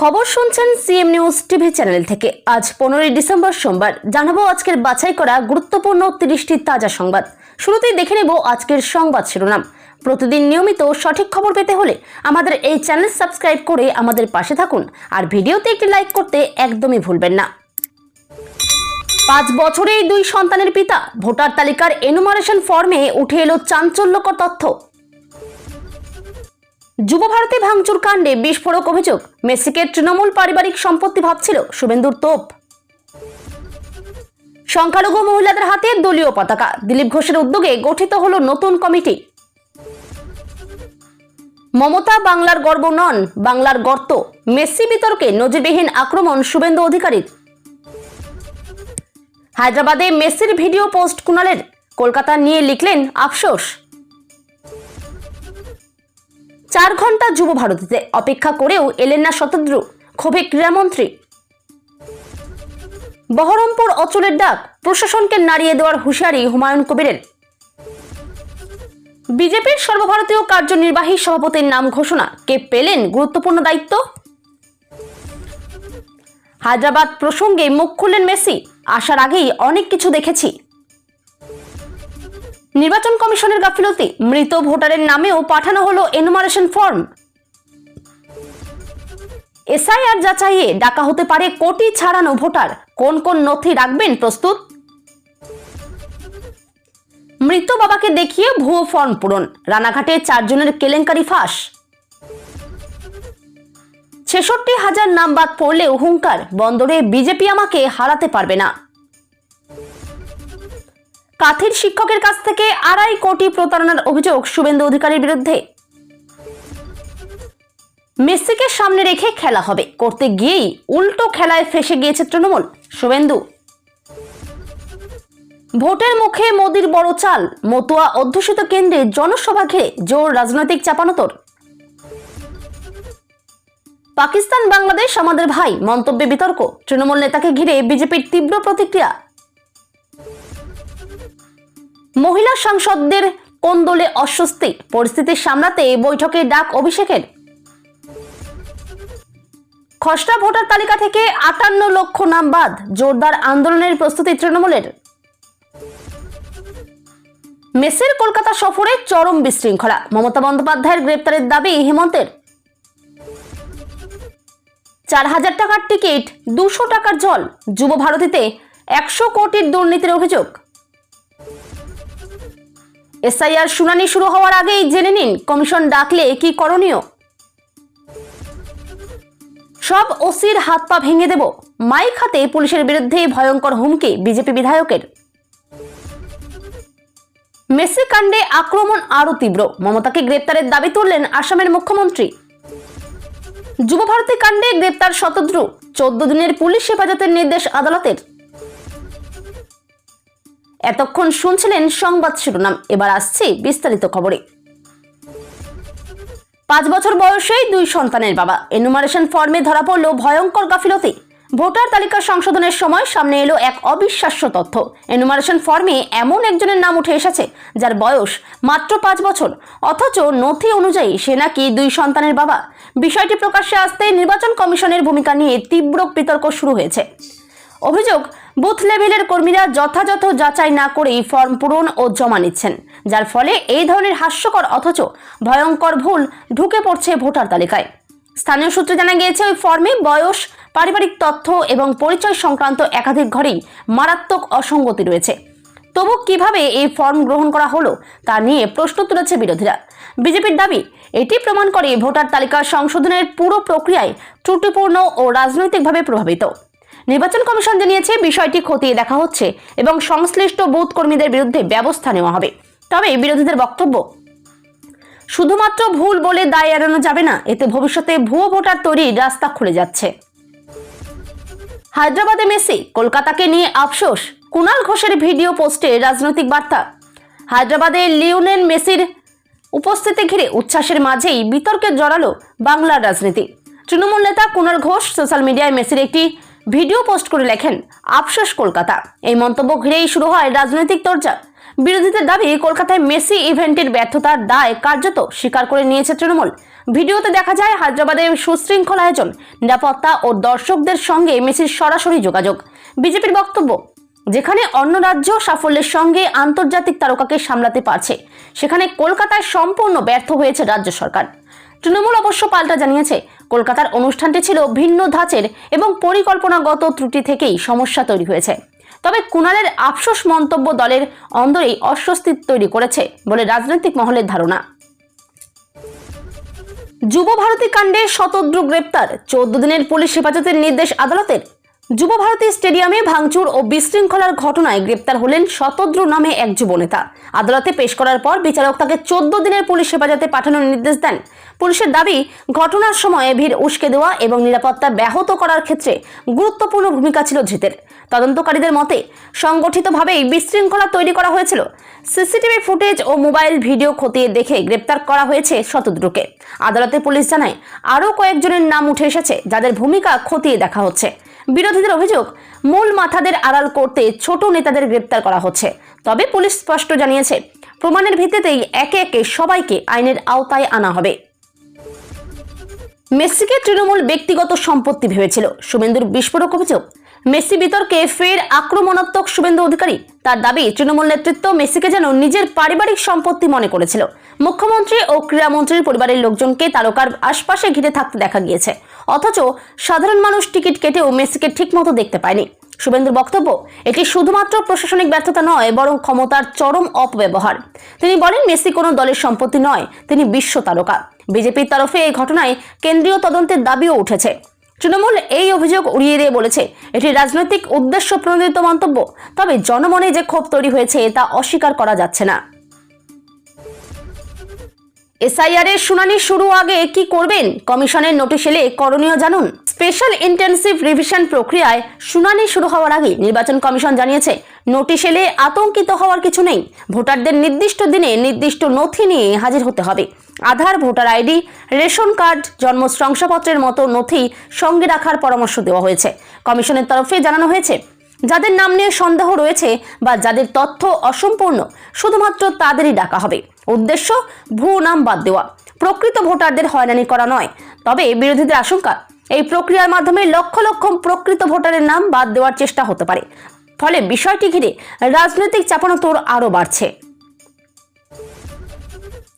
খবর শুনছেন CM news TV channel থেকে। আজ পনেরোই ডিসেম্বর সোমবার জানাব আজকের বাছাই করা গুরুত্বপূর্ণ তিরিশটি তাজা সংবাদ। শুরুতেই দেখে নেব আজকের সংবাদ শিরোনাম। প্রতিদিন নিয়মিত সঠিক খবর পেতে হলে আমাদের এই চ্যানেল সাবস্ক্রাইব করে আমাদের পাশে থাকুন আর ভিডিওতে একটি লাইক করতে একদমই ভুলবেন না। পাঁচ বছরেই দুই সন্তানের পিতা, ভোটার তালিকার এনুমারেশন ফর্মে উঠে এলো চাঞ্চল্যকর তথ্য। যুব ভারতী ভাঙচুর কাণ্ডে বিস্ফোরক অভিযোগ। মেসিকে তৃণমূল পারিবারিক সম্পত্তি ভাবছিল শুভেন্দুর তোপ। সংখ্যালঘু মহিলাদের হাতে দলীয় পতাকা। দিলীপ ঘোষের উদ্যোগে গঠিত হল নতুন কমিটি। মমতা বাংলার গর্ব নন, বাংলার গর্ত। মেসি বিতর্কে নজিরবিহীন আক্রমণ শুভেন্দু অধিকারীর। হায়দ্রাবাদে মেসির ভিডিও পোস্ট কুণালের। কলকাতা নিয়ে লিখলেন আফসোস। চার ঘণ্টা যুব ভারতীতে অপেক্ষা করেও এলেন না শতদ্রু, ক্ষোভে ক্রীড়ামন্ত্রী বহরমপুর অচলের ডাক, প্রশাসনকে নাড়িয়ে দেওয়ার হুঁশিয়ারি হুমায়ুন কবিরের। বিজেপির সর্বভারতীয় কার্যনির্বাহী সভাপতির নাম ঘোষণা, কে পেলেন গুরুত্বপূর্ণ দায়িত্ব? হায়দ্রাবাদ প্রসঙ্গে মুখ খুললেন মেসি, আসার আগেই অনেক কিছু দেখেছি। নির্বাচন কমিশনের গাফিলতি, মৃত ভোটারের নামেও পাঠানো হলো এনুমারেশন ফর্ম এসআইআর যাচাইয়ে ডাকা হতে পারে কোটি ছাড়ানো ভোটার। কোন কোন নথি রাখবেন প্রস্তুত? মৃত বাবাকে দেখিয়ে ভুয়ো ফর্ম পূরণ। রানাঘাটে চারজনের কেলেঙ্কারি ফাঁস। ছেষট্টি হাজার নাম বাদ পড়লেও হুঙ্কার। বন্দরে বিজেপি আমাকে হারাতে পারবে না। কাথির শিক্ষকের কাছ থেকে আড়াই কোটি প্রতারণার অভিযোগ শুভেন্দু অধিকারীর বিরুদ্ধে। মেসিকে সামনে রেখে খেলা হবে। করতে গিয়েই উল্টো খেলায় ফেসে গিয়েছে তৃণমূল। শুভেন্দু। ভোটের মুখে মোদির বড় চাল। মতুয়া অধ্যুষিত কেন্দ্রে জনসভা ঘিরে জোর রাজনৈতিক চাপানোতর। পাকিস্তান বাংলাদেশ আমাদের ভাই। মন্তব্যে বিতর্ক। তৃণমূল নেতাকে ঘিরে বিজেপির তীব্র প্রতিক্রিয়া। মহিলা সাংসদদের কোন্দলে অস্বস্তি? পরিস্থিতি সামলাতে বৈঠকে ডাক অভিষেকের। খসড়া ভোটার তালিকা থেকে আটান্ন লক্ষ নাম বাদ, জোরদার আন্দোলনের প্রস্তুতি তৃণমূলের। মেসের কলকাতা সফরে চরম বিশৃঙ্খলা, মমতা বন্দ্যোপাধ্যায়ের গ্রেপ্তারের দাবি হেমন্তের। চার হাজার টাকার টিকিট, দুশো টাকার জল, যুব ভারতীতে একশো কোটির দুর্নীতির অভিযোগ। এসআইআর শুনানি শুরু হওয়ার আগেই জেনে নিন কমিশন ডাকলে কি করণীয়। সব ওসির হাত পা ভেঙে দেব, মাইক হাতে পুলিশের বিরুদ্ধে ভয়ঙ্কর হুমকি বিজেপি বিধায়কের। মেসি কাণ্ডে আক্রমণ আরও তীব্র, মমতাকে গ্রেপ্তারের দাবি তুললেন আসামের মুখ্যমন্ত্রী। যুবভারতী কাণ্ডে গ্রেপ্তার শতদ্রু, চোদ্দ দিনের পুলিশ হেফাজতের নির্দেশ আদালতের। এতক্ষণ শুনছিলেন সংবাদ শিরোনাম, এবার আসছে বিস্তারিত খবরে। পাঁচ বছর বয়সেই দুই সন্তানের বাবা। এনুমারেশন ফর্মে ধরা পড়ল ভয়ঙ্কর গাফিলতি। ভোটার তালিকা সংশোধনের সময় সামনে এলো এক অবিশ্বাস্য তথ্য। এনুমারেশন ফর্মে এমন একজনের নাম উঠে এসেছে, যার বয়স মাত্র পাঁচ বছর। অথচ নথি অনুযায়ী সে নাকি দুই সন্তানের বাবা। বিষয়টি প্রকাশ্যে আসতে নির্বাচন কমিশনের ভূমিকা নিয়ে তীব্র বিতর্ক শুরু হয়েছে। অভিযোগ বুথ লেভেলের কর্মীরা যথাযথ যাচাই না করেই ফর্ম পূরণ ও জমা নিচ্ছেন, যার ফলে এই ধরনের হাস্যকর অথচ ভয়ঙ্কর ভুল ঢুকে পড়ছে ভোটার তালিকায়। স্থানীয় সূত্রে জানা গিয়েছে, ওই ফর্মে বয়স, পারিবারিক তথ্য এবং পরিচয় সংক্রান্ত একাধিক ঘরেই মারাত্মক অসঙ্গতি রয়েছে। তবু কীভাবে এই ফর্ম গ্রহণ করা হলো, তা নিয়ে প্রশ্ন তুলেছে বিরোধীরা। বিজেপির দাবি, এটি প্রমাণ করে ভোটার তালিকা সংশোধনের পুরো প্রক্রিয়ায় ত্রুটিপূর্ণ ও রাজনৈতিকভাবে প্রভাবিত। নির্বাচন কমিশন জানিয়েছে, বিষয়টি খতিয়ে দেখা হচ্ছে এবং সংশ্লিষ্ট বুথ কর্মীদের বিরুদ্ধে ব্যবস্থা নেওয়া হবে। তবে বিরোধীদের বক্তব্য, শুধুমাত্র ভুল বলে দায় এড়ানো যাবে না, এতে ভবিষ্যতে ভুয়ো ভোটার তৈরির রাস্তা খুলে যাচ্ছে। হায়দ্রাবাদে মেসি, কলকাতাকে নিয়ে আফসোস, কুনাল ঘোষের ভিডিও পোস্টে রাজনৈতিক বার্তা। হায়দ্রাবাদে লিওনেল মেসির উপস্থিতি ঘিরে উচ্ছ্বাসের মাঝেই বিতর্কে জড়ালো বাংলার রাজনীতি। তৃণমূল নেতা কুনাল ঘোষ সোশ্যাল মিডিয়ায় মেসির একটি ভিডিও পোস্ট করে লেখেন, আফসোস কলকাতা। এই মন্তব্য ঘিরেই শুরু হয় রাজনৈতিক চর্চা বিরোধীদের দাবি, কলকাতায় মেসি ইভেন্টের ব্যর্থতার দায় কার্যত স্বীকার করে নিয়েছে তৃণমূল। ভিডিওতে দেখা যায় হায়দ্রাবাদের সুশৃঙ্খল আয়োজন, নিরাপত্তা ও দর্শকদের সঙ্গে মেসির সরাসরি যোগাযোগ। বিজেপির বক্তব্য, যেখানে অন্য রাজ্য সাফল্যের সঙ্গে আন্তর্জাতিক তারকাকে সামলাতে পারছে, সেখানে কলকাতায় সম্পূর্ণ ব্যর্থ হয়েছে রাজ্য সরকার। তৃণমূল অবশ্য পাল্টা জানিয়েছে। কলকাতার অনুষ্ঠানটি ছিল ভিন্ন ধাঁচের এবং পরিকল্পনাগত ত্রুটি থেকেই সমস্যা তৈরি হয়েছে। তবে কুণালের আফসোস মন্তব্য দলের অন্দরেই অস্বস্তি তৈরি করেছে বলে রাজনৈতিক মহলের ধারণা। যুব ভারতী কাণ্ডে শতদ্রু গ্রেপ্তার। চোদ্দ দিনের পুলিশ হেফাজতের নির্দেশ আদালতের। যুব ভারতী স্টেডিয়ামে ভাঙচুর ও বিশৃঙ্খলার ঘটনায় গ্রেপ্তার হলেন শতদ্রু নামে এক যুবনেতা আদালতে পেশ করার পর বিচারক তাকে চোদ্দ দিনের পুলিশ হেফাজতে পাঠানোর নির্দেশ দেন। পুলিশের দাবি, ঘটনার সময় ভিড় উস্কে দেওয়া এবং নিরাপত্তা ব্যাহত করার ক্ষেত্রে গুরুত্বপূর্ণ ভূমিকা ছিল ধৃতের। তদন্তকারীদের মতে, সংগঠিতভাবেই বিশৃঙ্খলা তৈরি করা হয়েছিল। সিসিটিভি ফুটেজ ও মোবাইল ভিডিও খতিয়ে দেখে গ্রেপ্তার করা হয়েছে শতদ্রুকে। আদালতে পুলিশ জানায়, আরও কয়েকজনের নাম উঠে এসেছে যাদের ভূমিকা খতিয়ে দেখা হচ্ছে। বিরোধীদের অভিযোগ, মূল মাথাদের আড়াল করতে ছোট নেতাদের গ্রেপ্তার করা হচ্ছে। তবে পুলিশ স্পষ্ট জানিয়েছে, প্রমাণের ভিত্তিতেই একে একে সবাইকে আইনের আওতায় আনা হবে। মেসিকে তৃণমূল ব্যক্তিগত সম্পত্তি ভেবেছিল। শুভেন্দুর বিস্ফোরক অভিযোগ মেসি বিতর্কে ফের আক্রমণাত্মক শুভেন্দু অধিকারী। তার দাবি, তৃণমূল নেতৃত্ব মেসিকে যেন নিজের পারিবারিক সম্পত্তি মনে করেছিল। মুখ্যমন্ত্রী ও ক্রীড়ামন্ত্রীর পরিবারের লোকজনকে তারকার আশপাশে ঘিরে থাকতে দেখা গিয়েছে। অথচ সাধারণ মানুষ টিকিট কেটেও মেসিকে ঠিকমতো দেখতে পায়নি। শুভেন্দুর বক্তব্য, এটি শুধুমাত্র প্রশাসনিক ব্যর্থতা নয়, বরং ক্ষমতার চরম অপব্যবহার। তিনি বলেন, মেসি কোনো দলের সম্পত্তি নয়, তিনি বিশ্ব তারকা। বিজেপির তরফে এই ঘটনায় কেন্দ্রীয় তদন্তের দাবিও উঠেছে। তৃণমূল এই অভিযোগ উড়িয়ে দিয়ে বলেছে। এটি রাজনৈতিক উদ্দেশ্য প্রণোদিত মন্তব্য। তবে জনমনে যে ক্ষোভ তৈরি হয়েছে, তা অস্বীকার করা যাচ্ছে না। এসআইআর এর শুনানি শুরু আগে কি করবেন? কমিশনের নোটিশ এলে করণীয় জানুন। স্পেশাল ইন্টেনসিভ রিভিশন প্রক্রিয়ায় শুনানি শুরু হওয়ার আগে নির্বাচন কমিশন জানিয়েছে, নোটিশ এলে আতঙ্কিত হওয়ার কিছু নেই। ভোটারদের নির্দিষ্ট দিনে নির্দিষ্ট নথি নিয়ে হাজির হতে হবে। Aadhaar, voter ID, ration card, জন্ম শংসাপত্রের মতো নথি সঙ্গে রাখার পরামর্শ দেওয়া হয়েছে। কমিশনের তরফে জানানো হয়েছে, যাদের নাম নিয়ে সন্দেহ রয়েছে বা যাদের তথ্য অসম্পূর্ণ, শুধুমাত্র তাদেরই ডাকা হবে। উদ্দেশ্য, ভুয়ো নাম বাদ দেওয়া। প্রকৃত ভোটারদের হয়রানি করা নয়। তবে বিরোধীদের আশঙ্কা, এই প্রক্রিয়ার মাধ্যমে লক্ষ লক্ষ প্রকৃত ভোটারের নাম বাদ দেওয়ার চেষ্টা হতে পারে। ফলে বিষয়টি ঘিরে রাজনৈতিক চাপানোতোর আরও বাড়ছে।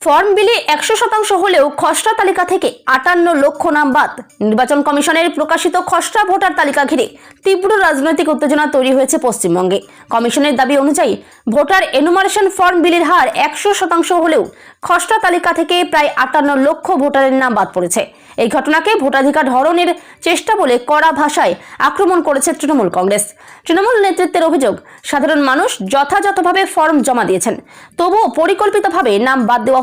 ফর্ম বিলে একশো শতাংশ হলেও খসড়া তালিকা থেকে আটান্ন লক্ষ নাম বাদ। নির্বাচন কমিশনের প্রকাশিত খসড়া ভোটার তালিকা ঘিরে তীব্র রাজনৈতিক উত্তেজনা তৈরি হয়েছে পশ্চিমবঙ্গে। কমিশনের দাবি অনুযায়ী ভোটার এনুমারেশন ফর্ম বিলির হার একশো শতাংশ হলেও খসড়া তালিকা থেকে প্রায় আটান্ন লক্ষ ভোটারের নাম বাদ পড়েছে। এই ঘটনাকে ভোটাধিকার হরণের চেষ্টা বলে কড়া ভাষায় আক্রমণ করেছে তৃণমূল কংগ্রেস। তৃণমূল নেতৃত্বের অভিযোগ, সাধারণ মানুষ যথাযথভাবে ফর্ম জমা দিয়েছেন। তবুও পরিকল্পিতভাবে নাম বাদ দেওয়া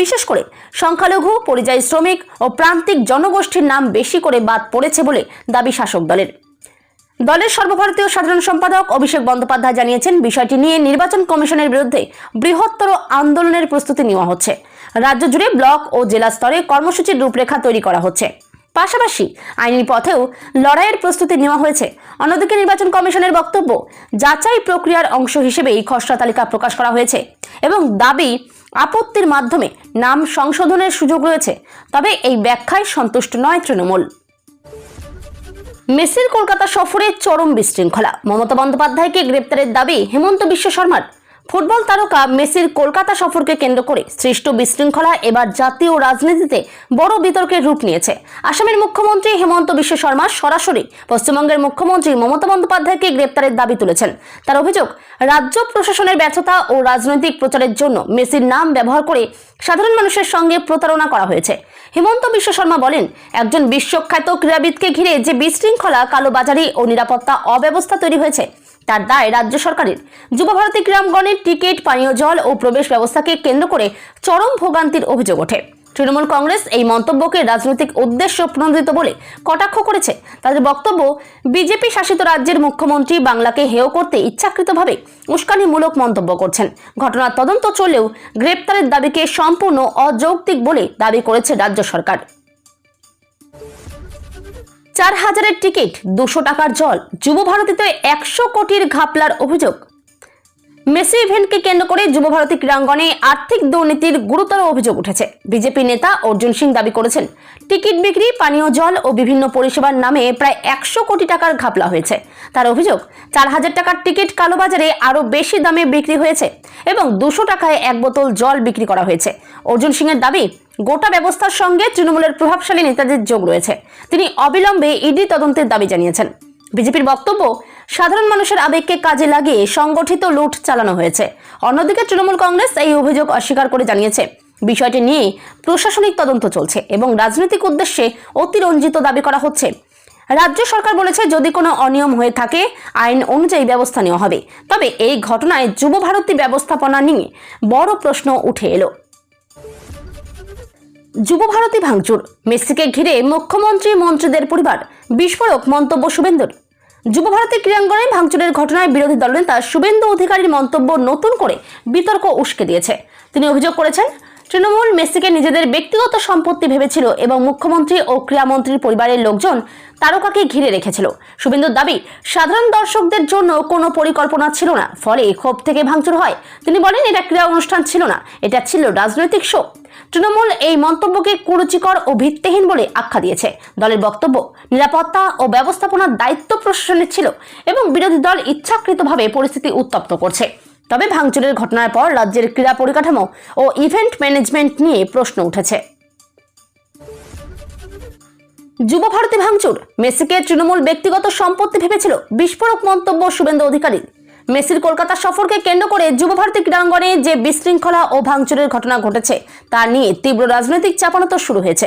বিশেষ করে সংখ্যালঘু, পরিযায়ী শ্রমিক ও প্রান্তিক জনগোষ্ঠীর নাম বেশি করে বাদ পড়েছে বলে দাবি শাসক দলের। দলের সর্বভারতীয় সাধারণ সম্পাদক অভিষেক বন্দ্যোপাধ্যায় জানিয়েছেন, বিষয়টি নিয়ে নির্বাচন কমিশনের বিরুদ্ধে বৃহত্তর আন্দোলনের প্রস্তুতি নেওয়া হচ্ছে। রাজ্য জুড়ে ব্লক ও জেলা স্তরে কর্মসূচির রূপরেখা তৈরি করা হচ্ছে। পাশাপাশি আইনি পথেও লড়াইয়ের প্রস্তুতি নেওয়া হয়েছে। অন্যদিকে নির্বাচন কমিশনের বক্তব্য, যাচাই প্রক্রিয়ার অংশ হিসেবে এই খসড়া তালিকা প্রকাশ করা হয়েছে এবং দাবি আপত্তির মাধ্যমে নাম সংশোধনের সুযোগ রয়েছে, তবে এই ব্যাখ্যায় সন্তুষ্ট নয় তৃণমূল। মেসির কলকাতা সফরে চরম বিশৃঙ্খলা। মমতা বন্দ্যোপাধ্যায়কে গ্রেপ্তারের দাবি হেমন্ত বিশ্ব শর্মার। ফুটবল তারকা মেসির কলকাতা সফরকে কেন্দ্র করে সৃষ্ট বিশৃঙ্খলা এবার জাতীয় রাজনীতিতে বড় বিতর্কের রূপ নিয়েছে। আসামের মুখ্যমন্ত্রী হেমন্ত বিশ্ব শর্মা সরাসরি পশ্চিমবঙ্গের মুখ্যমন্ত্রী মমতা বন্দ্যোপাধ্যায়কে গ্রেপ্তারের দাবি তুলেছেন। তার অভিযোগ, রাজ্য প্রশাসনের ব্যর্থতা ও রাজনৈতিক প্রচারের জন্য মেসির নাম ব্যবহার করে সাধারণ মানুষের সঙ্গে প্রতারণা করা হয়েছে। হেমন্ত বিশ্ব শর্মা বলেন, একজন বিশ্বখ্যাত ক্রীড়াবিদকে ঘিরে যে বিশৃঙ্খলা কালোবাজারি ও নিরাপত্তা অব্যবস্থা তৈরি হয়েছে তার দায় রাজ্য সরকারের। যুবভারতী ক্রীড়াঙ্গনের টিকিট, পানীয় জল ও প্রবেশ ব্যবস্থাকে কেন্দ্র করে চরম ভোগান্তির অভিযোগ ওঠে। তৃণমূল কংগ্রেস এই মন্তব্যকে রাজনৈতিক উদ্দেশ্য প্রণোদিত বলে কটাক্ষ করেছে। তাদের বক্তব্য, বিজেপি শাসিত রাজ্যের মুখ্যমন্ত্রী বাংলাকে হেয় করতে ইচ্ছাকৃতভাবে উস্কানিমূলক মন্তব্য করছেন। ঘটনার তদন্ত চললেও গ্রেপ্তারের দাবিকে সম্পূর্ণ অযৌক্তিক বলে দাবি করেছে রাজ্য সরকার। চার হাজারের টিকিট দুশো টাকার জল। যুব ভারতীতে একশো কোটির ঘাপলার অভিযোগ। মেসি ইভেন্টকে কেন্দ্র করে যুবভারতী ক্রীড়াঙ্গনে আর্থিক দুর্নীতির গুরুতর অভিযোগ উঠেছে। বিজেপি নেতা অর্জুন সিং দাবি করেছেন, টিকিট বিক্রি, পানীয় জল ও বিভিন্ন পরিষেবার নামে প্রায় একশো কোটি টাকার ঘাপলা হয়েছে। তার অভিযোগ, চার হাজার টাকার টিকিট কালোবাজারে আরও বেশি দামে বিক্রি হয়েছে এবং দুশো টাকায় এক বোতল জল বিক্রি করা হয়েছে। অর্জুন সিং এর দাবি, গোটা ব্যবস্থার সঙ্গে তৃণমূলের প্রভাবশালী নেতাদের যোগ রয়েছে। তিনি অবিলম্বে ইডি তদন্তের দাবি জানিয়েছেন। বিজেপির বক্তব্য সাধারণ মানুষের আবেগকে কাজে লাগিয়ে সংগঠিত লুট চালানো হয়েছে। অন্যদিকে তৃণমূল কংগ্রেস এই অভিযোগ অস্বীকার করে জানিয়েছে। বিষয়টি নিয়ে প্রশাসনিক তদন্ত চলছে এবং রাজনৈতিক উদ্দেশ্যে অতিরঞ্জিত দাবি করা হচ্ছে। রাজ্য সরকার বলেছে, যদি কোনো অনিয়ম হয়ে থাকে, আইন অনুযায়ী ব্যবস্থা নেওয়া হবে। তবে এই ঘটনায় যুব ভারতী ব্যবস্থাপনা নিয়ে বড় প্রশ্ন উঠে এলো। যুবভারতী ভাঙচুর, মেসিকে ঘিরে মুখ্যমন্ত্রী মন্ত্রীদের পরিবার, বিস্ফোরক মন্তব্য শুভেন্দুর। যুবভারতী ক্রীড়াঙ্গনে ভাঙচুরের ঘটনায় বিরোধী দলনেতা শুভেন্দু অধিকারীর মন্তব্য নতুন করে বিতর্ক উস্কে দিয়েছে। তিনি অভিযোগ করেছেন তৃণমূল মেসিকে নিজেদের ব্যক্তিগত সম্পত্তি ভেবেছিল এবং মুখ্যমন্ত্রী ও ক্রীড়ামন্ত্রীর পরিবারের লোকজন তারকাকে ঘিরে রেখেছিল। শুভেন্দুর দাবি, সাধারণ দর্শকদের জন্য কোনো পরিকল্পনা ছিল না, ফলে ক্ষোভ থেকে ভাঙচুর হয়। তিনি বলেন, এটা ক্রীড়া অনুষ্ঠান ছিল না, এটা ছিল রাজনৈতিক শো। তৃণমূল এই মন্তব্যকে কুরুচিকর ও ভিত্তিহীন বলে আখ্যা দিয়েছে। দলের বক্তব্য, নিরাপত্তা ও ব্যবস্থাপনার দায়িত্ব প্রশাসনের ছিল এবং বিরোধী দল ইচ্ছাকৃতভাবে পরিস্থিতি উত্তপ্ত করছে। তবে ভাঙচুরের ঘটনার পর রাজ্যের ক্রীড়া পরিকাঠামো ও ইভেন্ট ম্যানেজমেন্ট নিয়ে প্রশ্ন উঠেছে। যুব ভারতী ভাঙচুর, মেসিকে তৃণমূল ব্যক্তিগত সম্পত্তি ভেবেছিল বিস্ফোরক মন্তব্য শুভেন্দু অধিকারী মেসির কলকাতা সফরকে কেন্দ্র করে যুব ভারতী ক্রীড়াঙ্গনে যে বিশৃঙ্খলা ও ভাঙচুরের ঘটনা ঘটেছে, তা নিয়ে তীব্র রাজনৈতিক চাপানোতর শুরু হয়েছে।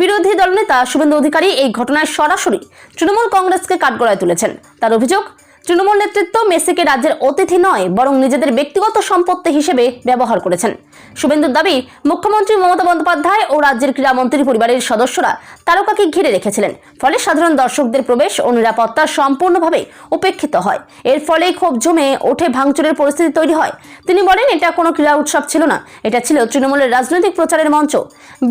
বিরোধী দলনেতা শুভেন্দু অধিকারী এই ঘটনায় সরাসরি তৃণমূল কংগ্রেসকে কাঠগড়ায় তুলেছেন। তার অভিযোগ তৃণমূল নেতৃত্ব মেসিকে রাজ্যের অতিথি নয়, বরং নিজেদের ব্যক্তিগত সম্পত্তি হিসেবে ব্যবহার করেছেন। শুভেন্দুর দাবি, মুখ্যমন্ত্রী মমতা বন্দ্যোপাধ্যায় ও রাজ্যের ক্রীড়ামন্ত্রীর পরিবারের সদস্যরা তারকাকে ঘিরে রেখেছিলেন। ফলে সাধারণ দর্শকদের প্রবেশ ও নিরাপত্তা সম্পূর্ণভাবে উপেক্ষিত হয়। এর ফলে ক্ষোভ জমে ওঠে ভাঙচুরের পরিস্থিতি তৈরি হয়। তিনি বলেন, এটা কোনো ক্রীড়া উৎসব ছিল না, এটা ছিল তৃণমূলের রাজনৈতিক প্রচারের মঞ্চ।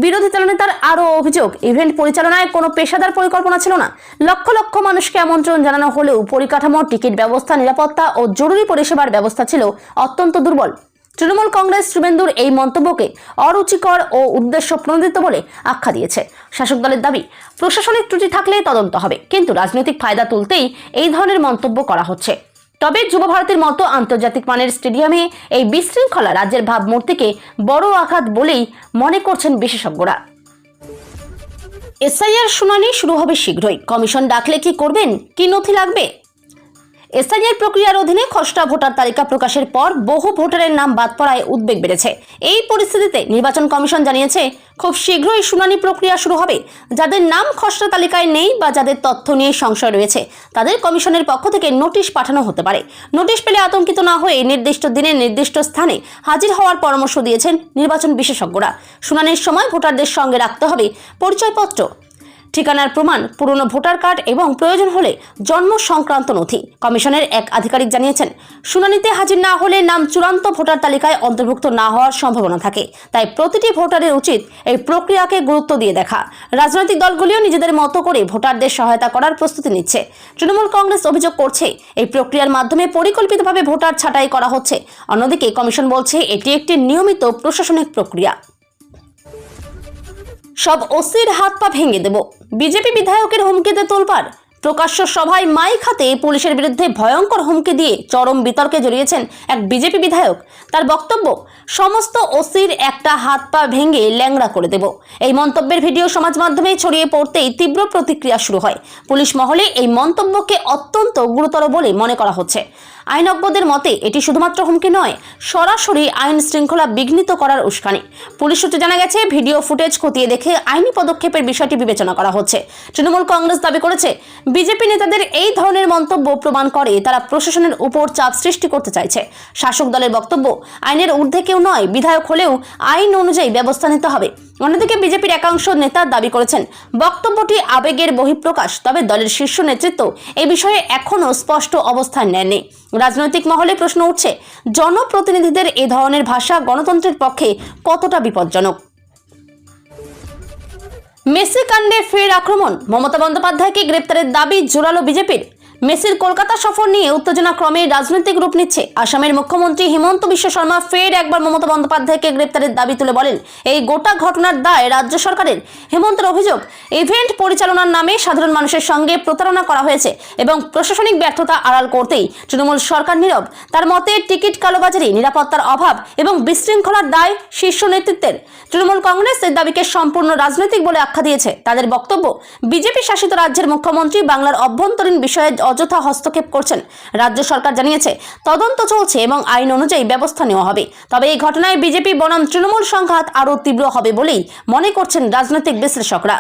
বিরোধী দলনেতার আরও অভিযোগ, ইভেন্ট পরিচালনায় কোনো পেশাদার পরিকল্পনা ছিল না। লক্ষ লক্ষ মানুষকে আমন্ত্রণ জানানো হলেও পরিকাঠামো টিকিট ব্যবস্থা, নিরাপত্তা ও জরুরি পরিষেবার ব্যবস্থা ছিল অত্যন্ত দুর্বল। তৃণমূল কংগ্রেস শুভেন্দুর এই মন্তব্যকে অরুচিকর ও উদ্দেশ্য প্রণোদিত বলে আখ্যা দিয়েছে। শাসক দলের দাবি, প্রশাসনিক ত্রুটি থাকলে তদন্ত হবে, কিন্তু রাজনৈতিক ফায়দা তুলতেই এই ধরনের মন্তব্য করা হচ্ছে। তবে যুব ভারতের মতো আন্তর্জাতিক মানের স্টেডিয়ামে এই বিশৃঙ্খলা রাজ্যের ভাবমূর্তিকে বড় আঘাত বলেই মনে করছেন বিশেষজ্ঞরা। এসআইআর শুনানি শুরু হবে শীঘ্রই। কমিশন ডাকলে কি করবেন? কি নথি লাগবে? এসআইআর প্রক্রিয়ার অধীনে খসড়া ভোটার তালিকা প্রকাশের পর বহু ভোটারের নাম বাদ পড়ায় উদ্বেগ বেড়েছে। এই পরিস্থিতিতে নির্বাচন কমিশন জানিয়েছে, খুব শীঘ্রই শুনানি প্রক্রিয়া শুরু হবে। যাদের নাম খসড়া তালিকায় নেই বা যাদের তথ্য নিয়ে সংশয় রয়েছে, তাদের কমিশনের পক্ষ থেকে নোটিশ পাঠানো হতে পারে। নোটিশ পেলে আতঙ্কিত না হয়ে নির্দিষ্ট দিনে নির্দিষ্ট স্থানে হাজির হওয়ার পরামর্শ দিয়েছেন নির্বাচন বিশেষজ্ঞরা। শুনানির সময় ভোটারদের সঙ্গে রাখতে হবে পরিচয়পত্র ঠিকানার প্রমাণ, পুরনো ভোটার কার্ড এবং প্রয়োজন হলে জন্ম সংক্রান্ত নথি। কমিশনের এক আধিকারিক জানিয়েছেন, শুনানিতে হাজির না হলে নাম চূড়ান্ত ভোটার তালিকায় অন্তর্ভুক্ত না হওয়ার সম্ভাবনা থাকে। তাই প্রতিটি ভোটারের উচিত এই প্রক্রিয়াকে গুরুত্ব দিয়ে দেখা। রাজনৈতিক দলগুলিও নিজেদের মতো করে ভোটারদের সহায়তা করার প্রস্তুতি নিচ্ছে। তৃণমূল কংগ্রেস অভিযোগ করছে, এই প্রক্রিয়ার মাধ্যমে পরিকল্পিতভাবে ভোটার ছাঁটাই করা হচ্ছে। অন্যদিকে কমিশন বলছে, এটি একটি নিয়মিত প্রশাসনিক প্রক্রিয়া। সব ওসির হাত পা ভেঙে দেব। বিজেপি বিধায়কের হুমকিতে তোলপাড়। প্রকাশ্য সভায় মাইক হাতে পুলিশের বিরুদ্ধে ভয়ঙ্কর হুমকি দিয়ে চরম বিতর্কে জড়িয়েছেন এক বিজেপি বিধায়ক। তার বক্তব্য, সমস্ত ওসির একটা হাত পা ভেঙে ল্যাংড়া করে দেব। এই মন্তব্যের ভিডিও সমাজ মাধ্যমে ছড়িয়ে পড়তেই তীব্র প্রতিক্রিয়া শুরু হয়। পুলিশ মহলে এই মন্তব্যকে অত্যন্ত গুরুতর বলে মনে করা হচ্ছে। আইনজ্ঞদের মতে, এটি শুধুমাত্র হুমকি নয়, সরাসরি আইন শৃঙ্খলা বিঘ্নিত করার উস্কানি। পুলিশ সূত্রে জানা গেছে, ভিডিও ফুটেজ খতিয়ে দেখে আইনি পদক্ষেপের বিষয়টি বিবেচনা করা হচ্ছে। তৃণমূল কংগ্রেস দাবি করেছে, বিজেপি নেতাদের এই ধরনের মন্তব্য প্রমাণ করে তারা প্রশাসনের উপর চাপ সৃষ্টি করতে চাইছে। শাসক দলের বক্তব্য, আইনের ঊর্ধ্বে কেউ নয়, বিধায়ক হলেও আইন অনুযায়ী ব্যবস্থা নিতে হবে। অন্যদিকে বিজেপির একাংশ নেতা দাবি করেছেন, বক্তব্যটি আবেগের বহিঃপ্রকাশ, তবে দলের শীর্ষ নেতৃত্ব এ বিষয়ে এখনও স্পষ্ট অবস্থান নেননি রাজনৈতিক মহলে প্রশ্ন উঠছে, জনপ্রতিনিধিদের এ ধরনের ভাষা গণতন্ত্রের পক্ষে কতটা বিপজ্জনক? মেসি কাণ্ডে ফের আক্রমণ, মমতা বন্দ্যোপাধ্যায়কে গ্রেপ্তারের দাবি জোরালো বিজেপির। মেসির কলকাতা সফর নিয়ে উত্তেজনা ক্রমে রাজনৈতিক রূপ নিচ্ছে। আসামের মুখ্যমন্ত্রী হিমন্ত বিশ্ব শর্মা ফের একবার মমতা বন্দ্যোপাধ্যায়কে গ্রেপ্তারের দাবি তুলে বলেন, এই গোটা ঘটনার দায় রাজ্য সরকারের। হেমন্তের অভিযোগ, ইভেন্ট পরিচালনার নামে সাধারণ মানুষের সঙ্গে প্রতারণা করা হয়েছে এবং প্রশাসনিক ব্যর্থতা আড়াল করতেই তৃণমূল সরকার নীরব। তার মতে, টিকিট কালোবাজারি, নিরাপত্তার অভাব এবং বিশৃঙ্খলার দায় শীর্ষ নেতৃত্বের। তৃণমূল কংগ্রেস এর দাবিকে সম্পূর্ণ রাজনৈতিক বলে আখ্যা দিয়েছে। তাদের বক্তব্য, বিজেপি শাসিত রাজ্যের মুখ্যমন্ত্রী বাংলার অভ্যন্তরীণ বিষয়ে অযথা হস্তক্ষেপ করছেন। রাজ্য সরকার জানিয়েছে, তদন্ত চলছে এবং আইন অনুযায়ী ব্যবস্থা নেওয়া হবে। তবে এই ঘটনায় বিজেপি বনাম তৃণমূল সংঘাত আরও তীব্র হবে বলেই মনে করছেন রাজনৈতিক বিশ্লেষকরা।